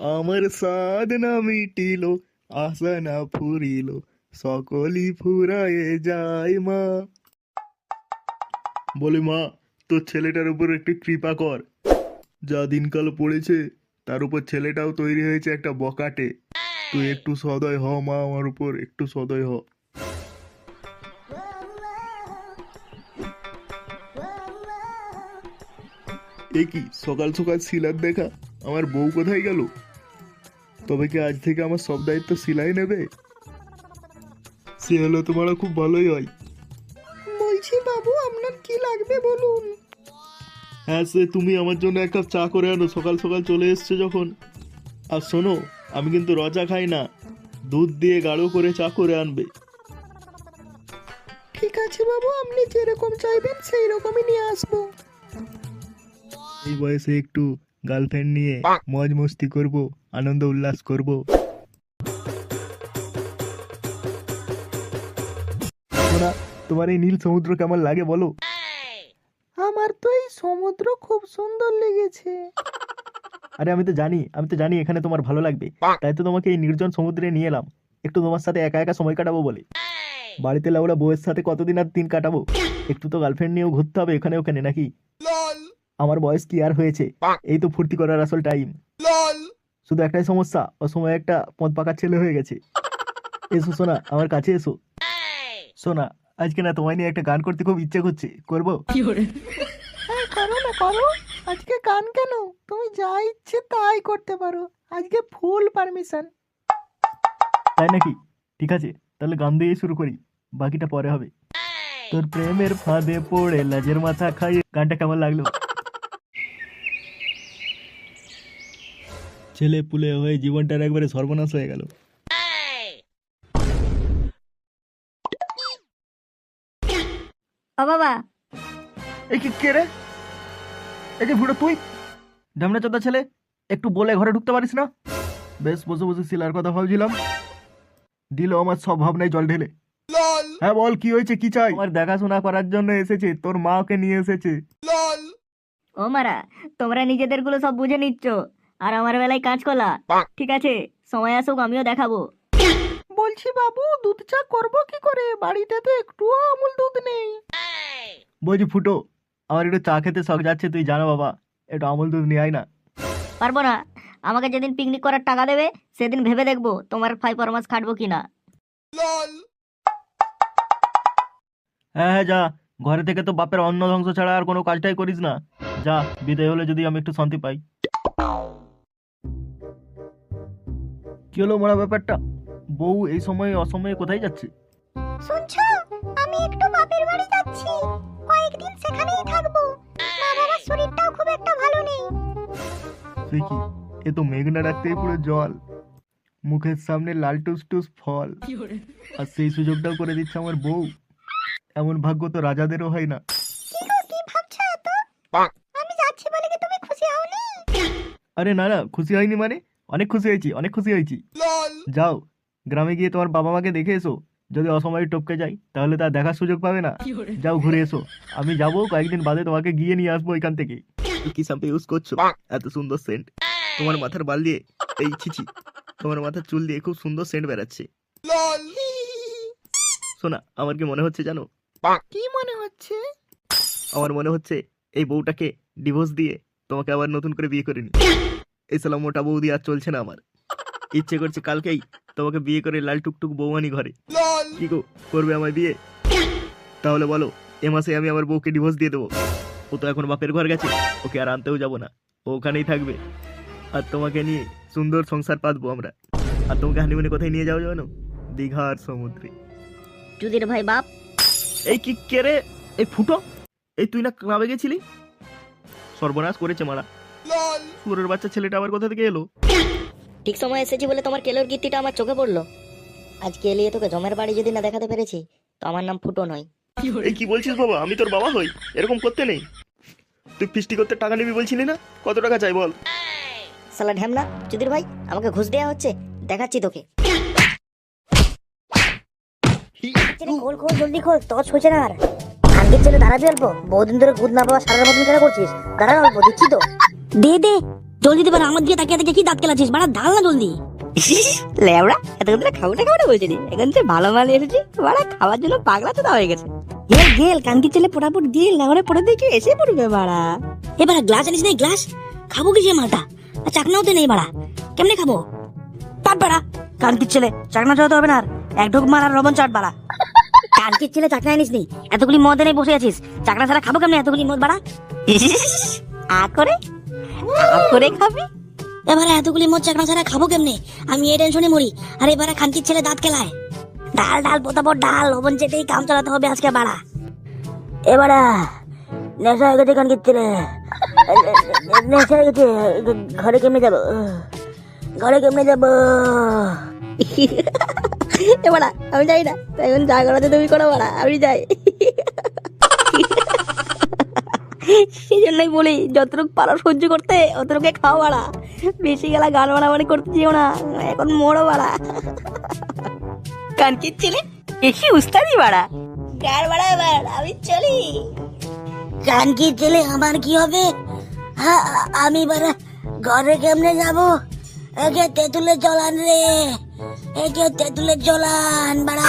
আমার সাধনা মিটিল আশা না ফুরিল, সকলই ফুরায়ে যায় মা। বলে, মা, তোর ছেলেটার উপর একটু কৃপা কর। যা দিনকাল পড়েছে, তার উপর ছেলেটাও তৈরি হয়েছে একটা বকাটে। তুই একটু সদয় হ, মা, আমার উপর, একটু সদয় হ। এ কি, সকাল সকাল শিলার দেখা? আমার বউ কোথায় গেল? তবে কি আজ থেকে আমার সব দায়িত্ব শিলাই নেবে? সে হলো তোমার খুব ভালোই হয়। বলছি বাবু আপনার কি লাগবে বলুন? হ্যাঁ সে তুমি আমার জন্য এক কাপ চা করে আনো সকাল সকাল চলে এসছো যখন। আর শোনো আমি কিন্তু রজা খাই না দুধ দিয়ে গাঢ় করে চা করে আনবে। ঠিক আছে বাবু আপনি যেরকম চাইবেন সেই রকমই নিয়ে আসব। এই বয়সে একটু গার্লফ্রেন্ড নিয়ে মজ মস্তি করব। আনন্দ উল্লাস করব। সোনা তোমার এই নীল সমুদ্র কেমন লাগে বলো? আমার তো এই সমুদ্র খুব সুন্দর লেগেছে। আরে আমি তো জানি আমি তো জানি এখানে তোমার ভালো লাগবে। তাই তো তোমাকে এই নির্জন সমুদ্রে নিয়ে এলাম। একটু তোমার সাথে একা একা সময় কাটাবো বলে। বাড়িতে লাউড়া বউয়ের সাথে কতদিন আর দিন কাটাবো? একটু তো গার্লফ্রেন্ড নিয়েও ঘুরতে হবে এখানে ওখানে নাকি? আমার বয়স কি আর হয়েছে? এই তো ফুর্তি করার আসল টাইম শুধু একটাই সমস্যা ও সময় একটা পথ পাকার ছেলে হয়ে গেছে। এসো সোনা আমার কাছে এসো। সোনা আজকে না তোমায় নিয়ে একটা গান করতে খুব ইচ্ছে করছে। করব? করো? না করো। আজকে গান কেন? তুমি যা ইচ্ছে তাই করতে পারো। আজকে ফুল পারমিশন। তাই নাকি? ঠিক আছে তাহলে গান দিয়ে শুরু করি। বাকিটা পরে হবে। তোর প্রেমের ফাঁদে পড়ে লাজের মাথা খাইয়ে গানটা কেমন লাগল? ছেলে পুলে হয়ে জীবনটার একবারে সর্বনাশ হয়ে গেল। ও বাবা। এই কি কে রে? এই যে ভিড়ো তুই? ঢামনা চোদা ছেলে একটু বলে ঘরে ঢুকতে পারিস না? বেশ বসে বসে শিলার কথা ভাবছিলাম। দিল আমার সব ভাবনায় জল ঢেলে। হ্যাঁ বল কি হয়েছে কি চাই? আমার দেখাশোনা করার জন্য এসেছে তোর মা ওকে নিয়ে এসেছে। ও মারা তোমরা নিজেদেরগুলো সব বুঝে নিচ্ছ। আর আমার বেলায় কাজ কলা ঠিক আছে সময় আসুক আমিও দেখাবো। বলছি বাবু দুধ চা করব কি করে? বাড়িতে তো একটুও আমুল দুধ নেই। বলছি ফুটো আমার একটু চা খেতে শখ যাচ্ছে তুই জানো বাবা একটু আমুল দুধ নিয়ে আয় না। পারব না। আমাকে যেদিন পিকনিক করার টাকা দেবে সেদিন ভেবে দেখব তোমার ফাইভ মাস খাটবো কিনা হ্যাঁ হ্যাঁ যা। ঘরে থেকে তো বাপের অন্ন ধ্বংস ছাড়া আর কোনো কাজটাই করিস না। যা বিদায় হলে যদি আমি একটু শান্তি পাই। কি হলো মোড়া ব্যাপারটা? বউ এই সময় অসময়ে কোথায় যাচ্ছে? শুনছো? আমি একটু বাপের বাড়ি যাচ্ছি। কয়েকদিন সেখানেই থাকব। মা বাবার শরীরটাও খুব একটা ভালো নেই। সে কি? এ তো মেঘনা রাখতেই পুরো জল। মুখের সামনে লাল টুস টুস ফল। আর সেই সুযোগটাও করে দিচ্ছে আমার বউ। এমন ভাগ্য তো রাজাদেরও হয় না। কি ভাবছ এত? আমি যাচ্ছি বলে কি তুমি খুশি হওনি? আরে না না খুশি হয়নি মানে? অনেক খুশি হয়েছি অনেক খুশি হয়েছি। যাও গ্রামে গিয়ে তোমার বাবা মাকে দেখে এসো। যদি অসময়ে টপকে যাই তাহলে তা দেখার সুযোগ পাবে না। যাও ঘুরে এসো। আমি যাব কয়েকদিন বাদে তোমাকে গিয়ে নিয়ে আসব এখান থেকে। কি শ্যাম্পু ইউজ করছ? এত সুন্দর সেন্ট তোমার মাথার বাল দিয়ে এই ছিছি তোমার মাথার চুল দিয়ে খুব সুন্দর সেন্ট বেরাচ্ছে শোনা আমার কি মনে হচ্ছে জানো? কি মনে হচ্ছে? আমার মনে হচ্ছে এই বউটাকে ডিভোর্স দিয়ে তোমাকে আবার নতুন করে বিয়ে করে নি। এই সালাম মোটা বৌদি আর চলছে না আমার। ইচ্ছে করছে কালকেই তোমাকে বিয়ে করে লাল টুকটুক বৌমানি ঘরে। কি গো করবে আমার বিয়ে? তাহলে বলো এ মাসে আমি আমার বউকে ডিভোর্স দিয়ে দেবো। ও তো এখন বাপের ঘর গেছে ওকে আর আনতেও যাব না। ও ওখানেই থাকবে। আর তোমাকে নিয়ে সুন্দর সংসার পাতবো আমরা। আর তোমাকে হানিমুনে কোথায় নিয়ে যাও জানো? দীঘার সমুদ্রে। চুদির ভাই বাপ। এই কি কে রে? এই ফুটো? এই তুই না ক্লাবে গেছিলি? সর্বনাশ করেছে মারা। সুরের বাচ্চা ছেলেটা আবার কোথা থেকে এলো? ঠিক সময় এসেছি বলে তোমার কেলোর কীর্তিটা আমার চোখে পড়ল। আজকে এলিয়ে তোকে জমের বাড়ি যদি না দেখাতে পেরেছি তো আমার নাম ফুটো নয়। এই কি বলছিস বাবা? আমি তোর বাবা হই। এরকম করতে নেই। তুই ফিস্টি করতে টাকা নিবি বলছিলি না? কত টাকা চাই বল। সালা ঢ্যামনা চুদির ভাই আমাকে ঘুষ দেওয়া হচ্ছে দেখাচ্ছি তোকে। খোল খোল জলদি খোল তোর সোচে না আর। আঙ্গের ছেলে দাঁড়াবি অল্প বহুদিন ধরে গুদ না পাওয়া সারার মতন কেন করছিস? দাঁড়া অল্প দিচ্ছি তো। দে দে। জলদি দিবে আমার দিকে তাকিয়ে কি দাঁত কেলাছিস বাড়া ঢাল না জলদি। লেবড়া এতক্ষণ ধরে খাব না খাব না বলছি এখন যে ভালো মাল এসেছি বাড়া খাওয়ার জন্য পাগলা তো হয়ে গেছে। গেল গেল কানকি ছেলে ফটাফট দিয়ে লাউড়ে পড়ে দেখে এসে পড়বে বাড়া। এবার গ্লাস আনিস না গ্লাস? খাব কি যে মালটা? চাকনাও তো নেই বাড়া। কেমনে খাব? পাট বাড়া। কানকির ছেলে চাকনা চাওয়াতে হবে না আর। এক ঢোক মার আর রবন চাট বাড়া। কানকির ছেলে চাকনা আনিস নি এতগুলি মদ এনে বসে আছিস। চাকনা ছাড়া খাব কেমনে এতগুলি মদ বাড়া? আ করে আ করে খাবি? এবারে এতগুলি মদ চাকনা ছাড়া খাব কেমনে? আমি এই টেনশনে মরি। আর এবারে খানকির ছেলে দাঁত কেলায়। ডাল ডাল পোতাপর ডাল লবণ চেটেই কাম চালাতে হবে আজকে বাড়া। এবারে নেশা হয়ে গেছে খানকির ছেলে। নেশা হয়ে গেছে ঘরে কেমনে যাব? ঘরে কেমনে যাব? এবারা আমি যাই না। এখন যা করাতে তুমি করো বাড়া আমি যাই। সেই জন্যই বলি, যতটুকু পারো সহ্য করতে অতটুকু খাও বাড়া। বেশি গেলা গান বাড়াবাড়ি করতে যেও না, এখন মোড়ো বাড়া। কানকির ছেলে? বেশি উস্তাদি বাড়া। গান বাড়া এবার আমি চলি। কানকির ছেলে, আমার কি হবে? হ্যাঁ আমি এবার ঘরে কেমনে যাব? একে তেঁতুলের জলান রে, একে তেঁতুলের জলান বাড়া।